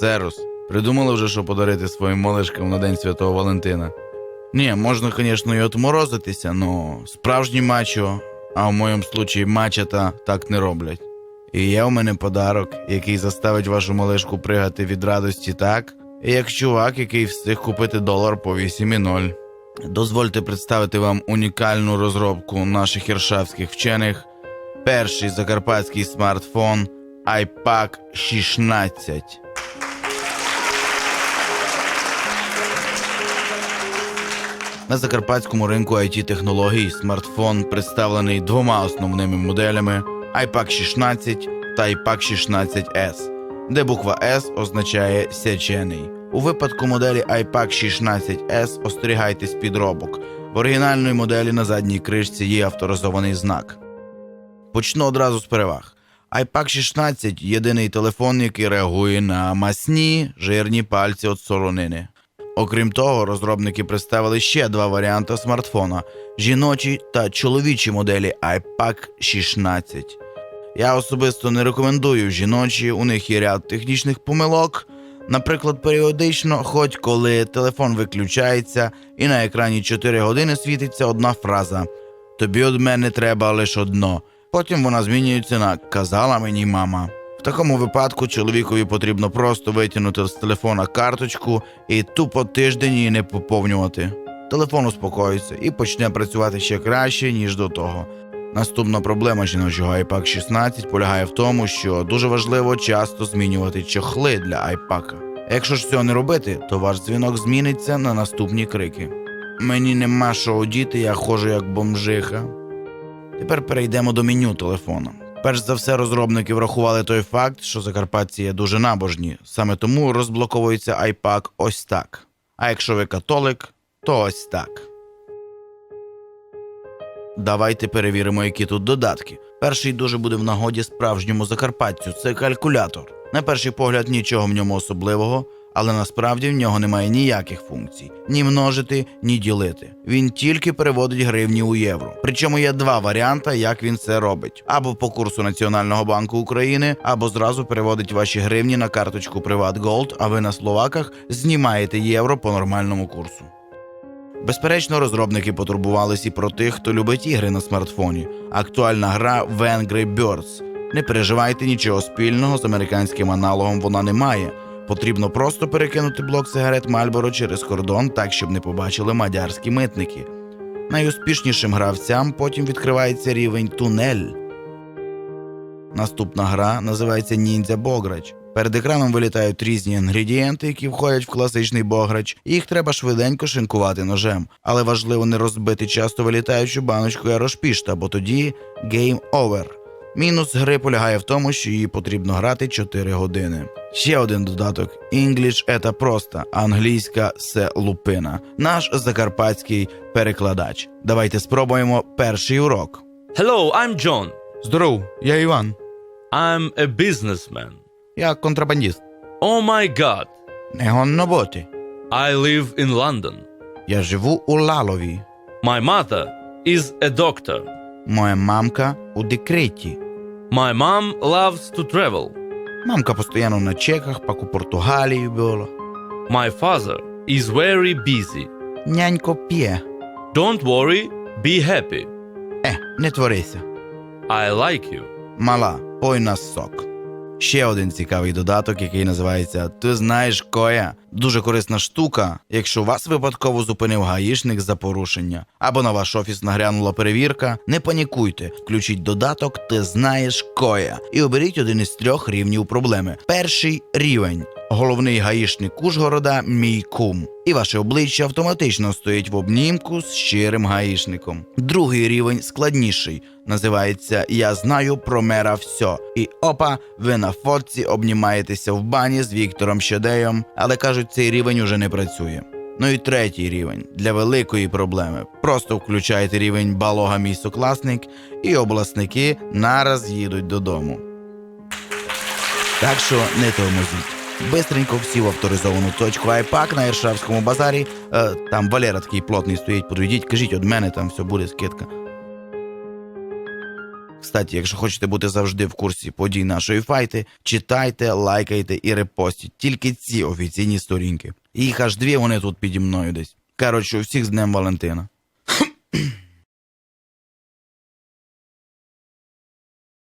Серус, придумали вже, що подарити своїм малишкам на День Святого Валентина. Ні, можна, звісно, і отморозитися, но справжні мачо, а в моєму случаї мачата так не роблять. І є у мене подарок, який заставить вашу малишку пригати від радості так, як чувак, який встиг купити долар по 8,0. Дозвольте представити вам унікальну розробку наших іршавських вчених. Перший закарпатський смартфон iPac 16. На закарпатському ринку it технологій смартфон представлений двома основними моделями iPac 16 та iPac 16S, де буква S означає сячений. У випадку моделі iPac 16S остерігайтесь підробок. В оригінальної моделі на задній кришці є авторизований знак. Почну одразу з переваг. iPac 16 єдиний телефон, який реагує на масні жирні пальці від соронини. Окрім того, розробники представили ще два варіанти смартфона: жіночі та чоловічі моделі iPac 16. Я особисто не рекомендую жіночі, у них є ряд технічних помилок. Наприклад, періодично, хоч коли телефон виключається і на екрані 4 години світиться одна фраза: Тобі від мене треба лише одно. Потім вона змінюється на казала мені мама. Такому випадку чоловікові потрібно просто витягнути з телефона карточку і тупо тиждень її не поповнювати. Телефон успокоїться і почне працювати ще краще, ніж до того. Наступна проблема жіночого iPac 16 полягає в тому, що дуже важливо часто змінювати чохли для iPac. Якщо ж цього не робити, то ваш дзвінок зміниться на наступні крики. Мені нема що одіти, я ходжу як бомжиха. Тепер перейдемо до меню телефона. Перш за все, розробники врахували той факт, що закарпатці є дуже набожні, саме тому розблоковується iPac ось так. А якщо ви католик, то ось так. Давайте перевіримо, які тут додатки. Перший дуже буде в нагоді справжньому закарпатцю це калькулятор. На перший погляд нічого в ньому особливого, але насправді в нього немає ніяких функцій: ні множити, ні ділити. Він тільки переводить гривні у євро. Причому є два варіанти, як він це робить: або по курсу Національного банку України, або зразу переводить ваші гривні на карточку Приват Gold, а ви на словаках знімаєте євро по нормальному курсу. Безперечно, розробники потурбувались і про тих, хто любить ігри на смартфоні. Актуальна гра в Angry Birds. Не переживайте нічого спільного з американським аналогом вона не має. Потрібно просто перекинути блок сигарет Мальборо через кордон так, щоб не побачили мадярські митники. Найуспішнішим гравцям потім відкривається рівень тунель. Наступна гра називається Ніндзя Бограч. Перед екраном вилітають різні інгредієнти, які входять в класичний бограч, і їх треба швиденько шинкувати ножем. Але важливо не розбити часто вилітаючу баночку арошпішта, бо тоді гейм овер. Мінус гри полягає в тому, що її потрібно грати 4 години. Ще один додаток: English – это просто, англійська це лупина. Наш закарпатський перекладач. Давайте спробуємо перший урок. Hello, I'm John. Здоров, я Іван. I'm a businessman. Я контрабандіст. Oh my god. Не гонно бути. I live in London. Я живу у Лалові. My mother is a doctor. Моя мамка у декреті. My mom loves to travel. Мамка постійно на чеках, пак у Португалії була. My father is very busy. Нянько п'є. Don't worry, be happy. Е, не творися. I like you. Мала, пой нас сок. Ще один цікавий додаток, який називається Ти знаєш коя. Дуже корисна штука, якщо вас випадково зупинив гаїшник за порушення, або на ваш офіс нагрянула перевірка. Не панікуйте, включіть додаток Ти знаєш коя і оберіть один із трьох рівнів проблеми. Перший рівень. Головний гаїшник Ужгорода мій кум. І ваше обличчя автоматично стоїть в обнімку з щирим гаїшником. Другий рівень складніший. Називається Я знаю про мера все. І опа, ви на фотці обнімаєтеся в бані з Віктором Щедеєм, але кажуть, цей рівень уже не працює. Ну і третій рівень для великої проблеми. Просто включайте рівень балога мій сокласник, і обласники нараз їдуть додому. Так що не тормозіть. Бистренько всі в авторизовану точку iPac на Іршавському базарі. Е, там Валера такий плотний стоїть, підійдіть, кажіть, від мене там все буде скидка. Кстати, якщо хочете бути завжди в курсі подій нашої файти, читайте, лайкайте і репостіть тільки ці офіційні сторінки. Їх аж дві вони тут піді мною десь. Коротше, всіх з Днем Валентина.